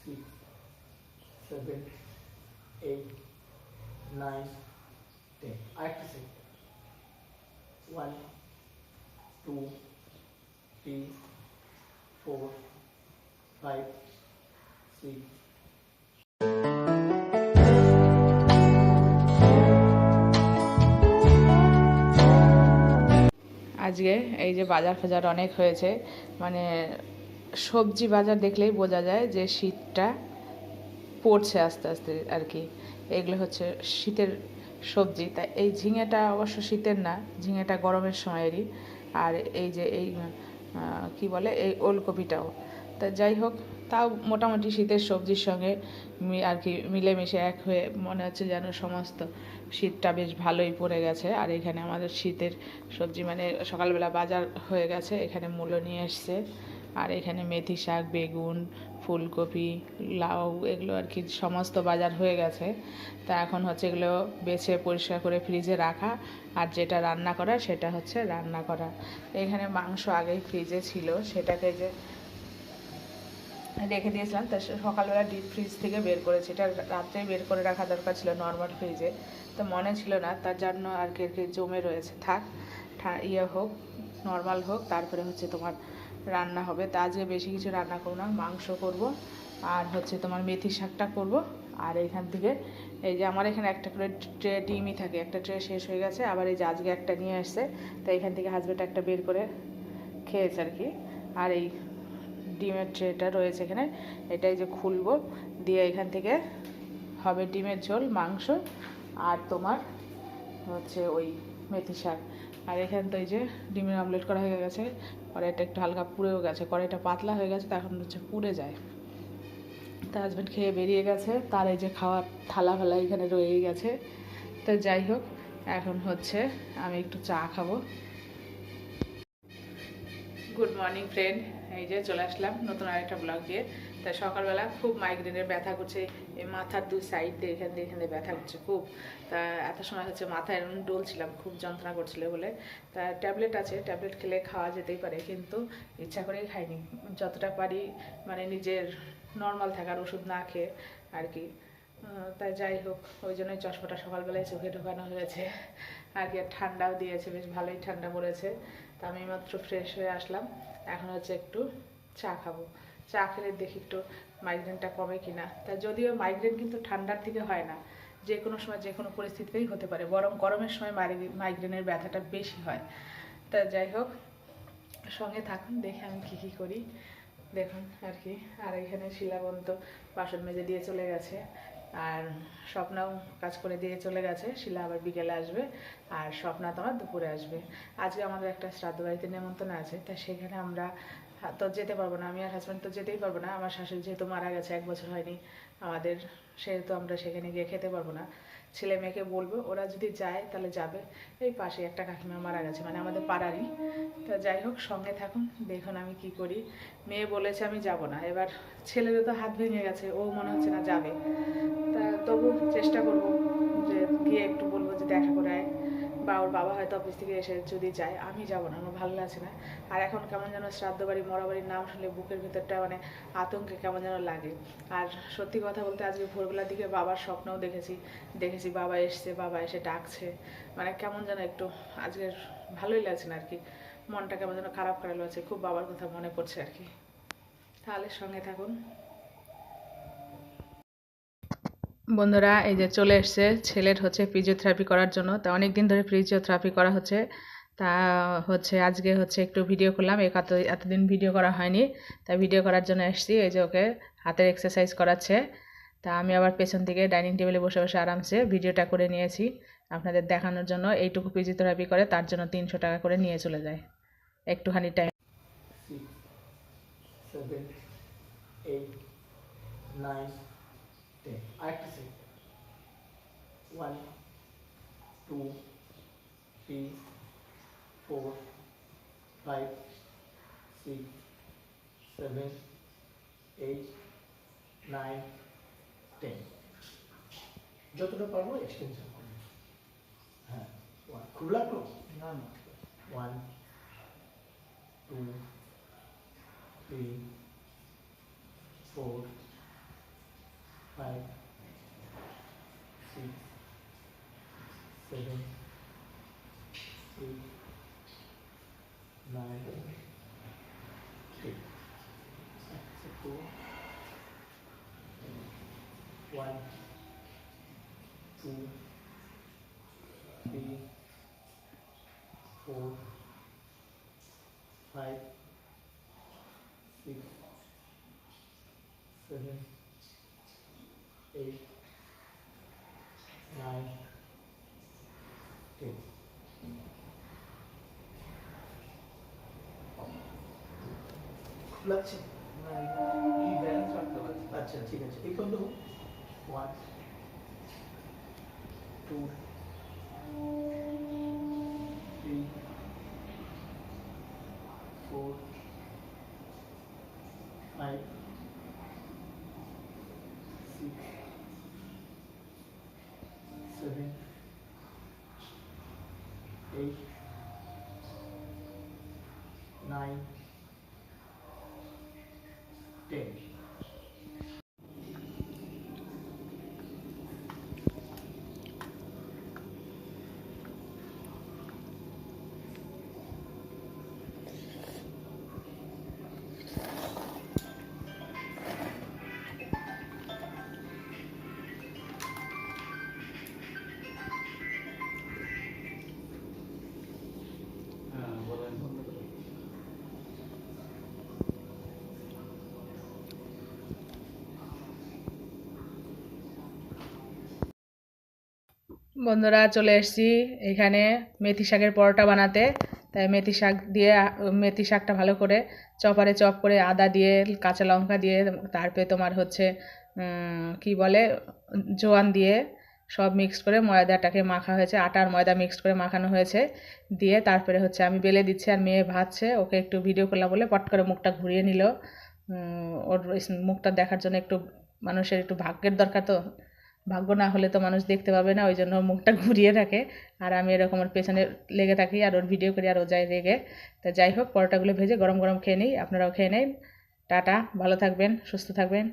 six, seven, eight, nine, ten. আরেকটা set one two three four five six আজকে এই যে বাজার ফাজার অনেক হয়েছে মানে সবজি বাজার দেখলেই বোঝা যায় যে শীতটা পড়ছে আস্তে আস্তে আর কি। এগুলো হচ্ছে শীতের সবজি। তা এই ঝিঙেটা অবশ্য শীতের না, ঝিঙেটা গরমের সময়েরই। আর এই যে এই কি বলে, এই ওলকপিটাও। তা যাই হোক, তাও মোটামুটি শীতের সবজির সঙ্গে আর কি মিলেমিশে এক হয়ে মনে হচ্ছে যেন সমস্ত শীতটা বেশ ভালোই পড়ে গেছে। আর এখানে আমাদের শীতের সবজি মানে সকালবেলা বাজার হয়ে গেছে, এখানে মূল্য নিয়ে এসছে। আর এখানে মেথি শাক, বেগুন, ফুলকপি, লাউ এগুলো আর কি সমস্ত বাজার হয়ে গেছে। তা এখন হচ্ছে এগুলো বেছে পরিষ্কার করে ফ্রিজে রাখা। আর যেটা রান্না করা সেটা হচ্ছে রান্না করা। এখানে মাংস আগেই ফ্রিজে ছিল, সেটাকে যে রেখে দিয়েছিলাম। তা সকালবেলা ডিপ ফ্রিজ থেকে বের করেছি। এটা রাত্রেই বের করে রাখা দরকার ছিল নর্মাল ফ্রিজে। তো মনে ছিল না, তার জন্য আর কি জমে রয়েছে। থাক ইয়ে হোক, নর্মাল হোক, তারপরে হচ্ছে তোমার রান্না হবে। তা আজকে বেশি কিছু রান্না করব না, মাংস করব আর হচ্ছে তোমার মেথি শাকটা করব। আর এখান থেকে এই যে আমার এখানে একটা করে ট্রে, ডিমই থাকে, একটা ট্রে শেষ হয়ে গেছে, আবার এই যে আজকে একটা নিয়ে আসছে তাই এখান থেকে হাজব্যান্ড একটা বের করে খেয়েছে আর কি। আর এই ডিমের ট্রেটা রয়েছে এখানে, এটাই যে খুলবো, দিয়ে এখান থেকে হবে ডিমের ঝোল, মাংস আর তোমার হচ্ছে ওই মেথি শাক। আর এখানে তো এই যে ডিমের অমলেট করা হয়ে গেছে কড়াইটা একটু হালকা পুড়েও গেছে, কড়াইটা পাতলা হয়ে গেছে, তো এখন হচ্ছে পুড়ে যায়। তা হাজব্যান্ড খেয়ে বেরিয়ে গেছে, তার এই যে খাওয়ার থালা ফালা এখানে রয়েই গেছে। তো যাই হোক, এখন হচ্ছে আমি একটু চা খাব। গুড মর্নিং ফ্রেন্ড এই যে চলে আসলাম নতুন আরেকটা ব্লগ দিয়ে। তাই সকালবেলা খুব মাইগ্রেনের ব্যথা করছে, এই মাথার দুই সাইড দিয়ে এখান দিয়ে এখানে ব্যথা করছে খুব। তা এত সময় হচ্ছে মাথায় এরকম ডলছিলাম, খুব যন্ত্রণা করছিল বলে। তা ট্যাবলেট আছে ট্যাবলেট খেলে খাওয়া যেতেই পারে, কিন্তু ইচ্ছা করেই খাইনি। যতটা পারি মানে নিজের নর্মাল থাকার ওষুধ না খেয়ে আর কি। তাই যাই হোক, ওই জন্যই চশমাটা সকালবেলায় চোখে ঢোকানো হয়েছে। আর কি ঠান্ডাও দিয়েছে, বেশ ভালোই ঠান্ডা পড়েছে। তা আমি মাত্র ফ্রেশ হয়ে আসলাম। এখন হচ্ছে একটু চা খাব। চা খেলে দেখি একটু মাইগ্রেনটা কমে কিনা। তা যদিও মাইগ্রেন কিন্তু ঠান্ডার থেকে হয় না, যে কোনো সময় যে কোনো পরিস্থিতিতেই হতে পারে, বরং গরমের সময় মাইগ্রেনের ব্যথাটা বেশি হয়। তা যাই হোক, সঙ্গে থাকুন, দেখে আমি কী কী করি। দেখুন আর কি, আর এখানে শিলাবন্ত বাসন মেজে দিয়ে চলে গেছে, আর স্বপ্নাও কাজ করে দিয়ে চলে গেছে, শিলা আবার বিকেলে আসবে, আর স্বপ্না তোমার দুপুরে আসবে। আজকে আমাদের একটা শ্রাদ্ধ বাড়িতে নেমন্তন্ন আছে, তা সেখানে আমরা তো যেতে পারব না, আমি আর হাজব্যান্ড তো যেতেই পারব না। আমার শাশুড়ি যেহেতু মারা গেছে, এক বছর হয়নি। আমাদের সেহেতু আমরা সেখানে গিয়ে খেতে পারব না। ছেলে মেয়েকে বলব, ওরা যদি যায় তাহলে যাবে। এই পাশে একটা কাকিমা মারা গেছে মানে আমাদের পাড়ারই। তা যাই হোক, সঙ্গে থাকুন, দেখুন আমি কি করি। মেয়ে বলেছে আমি যাব না। এবার ছেলেরও তো হাত ভেঙে গেছে, ও মনে হচ্ছে না যাবে। তা তবু চেষ্টা করব যে গিয়ে একটু বলব যে দেখা করে আয়। বা ওর বাবা হয়তো অফিস থেকে এসে যদি যায়, আমি যাব না, আমার ভালো লাগছে না। আর এখন কেমন যেন শ্রাদ্ধ বাড়ি, মরা বাড়ির নাম শুনলে বুকের ভিতরটা মানে আতঙ্কে কেমন যেন লাগে। আর সত্যি কথা বলতে আজকে ভোরবেলার দিকে বাবার স্বপ্নও দেখেছি দেখেছি বাবা এসছে, বাবা এসে ডাকছে। মানে কেমন যেন একটু আজকের ভালোই লাগছে না আর কি। মনটা কেমন যেন খারাপ খারাপ লাগছে খুব বাবার কথা মনে পড়ছে আর কি। তাহলে সঙ্গে থাকুন। বন্ধুরা, এই যে চলে এসছে ছেলের হচ্ছে ফিজিওথেরাপি করার জন্য। তা অনেক দিন ধরে ফিজিওথেরাপি করা হচ্ছে। তা হচ্ছে আজকে হচ্ছে একটু ভিডিও করলাম, এক এত, এতদিন ভিডিও করা হয়নি। তা ভিডিও করার জন্য এসেছি, এই যে ওকে হাতের এক্সারসাইজ করাচ্ছে। তা আমি আবার পেছন থেকে ডাইনিং টেবিলে বসে বসে আরামসে ভিডিওটা করে নিয়েছি আপনাদের দেখানোর জন্য। এইটুকু ফিজিওথেরাপি করে, তার জন্য তিনশো টাকা করে নিয়ে চলে যায়। একটুখানি time seven, eight, nine, ten. আরেকটা set one two three four five six seven eight nine ten যতটা পারব এক্সটেনশন করব হ্যাঁ ওয়ান খুব লাগল না না one two, three, four, five, six, seven, eight, nine, ten. So two, one, two, three, four, five, six, seven, eight, nine, ten. লাগছে এই ব্যালেন্স রাখতে পারছি আচ্ছা ঠিক আছে এই পর্যন্ত হোক ওয়ান টু working বন্ধুরা চলে এসেছি এখানে মেথি শাকের পরোটা বানাতে। তাই মেথি শাক দিয়ে, মেথি শাকটা ভালো করে চপারে চপ করে আদা দিয়ে, কাঁচা লঙ্কা দিয়ে, তারপরে তোমার হচ্ছে কি বলে, জোয়ান দিয়ে সব মিক্সড করে ময়দাটাকে মাখা হয়েছে। আটা আর ময়দা মিক্সড করে মাখানো হয়েছে। দিয়ে তারপরে হচ্ছে আমি বেলে দিচ্ছি আর মেয়ে ভাজছে। ওকে একটু ভিডিও করলাম বলে পট করে মুখটা ঘুরিয়ে নিল। ওর মুখটা দেখার জন্য একটু মানুষের একটু ভাগ্যের দরকার তো। ভাগ্য না হলে তো মানুষ দেখতে পাবে না ওই জন্য মুখটা ঘুরিয়ে রাখে আর আমি এরকম ওর পেছনে লেগে থাকি আর ওর ভিডিও করি আর ও যায় রেগে। তা যাই হোক, পরোটাগুলো ভেজে গরম গরম খেয়ে নিই, আপনারাও খেয়ে নিন। টাটা, ভালো থাকবেন, সুস্থ থাকবেন।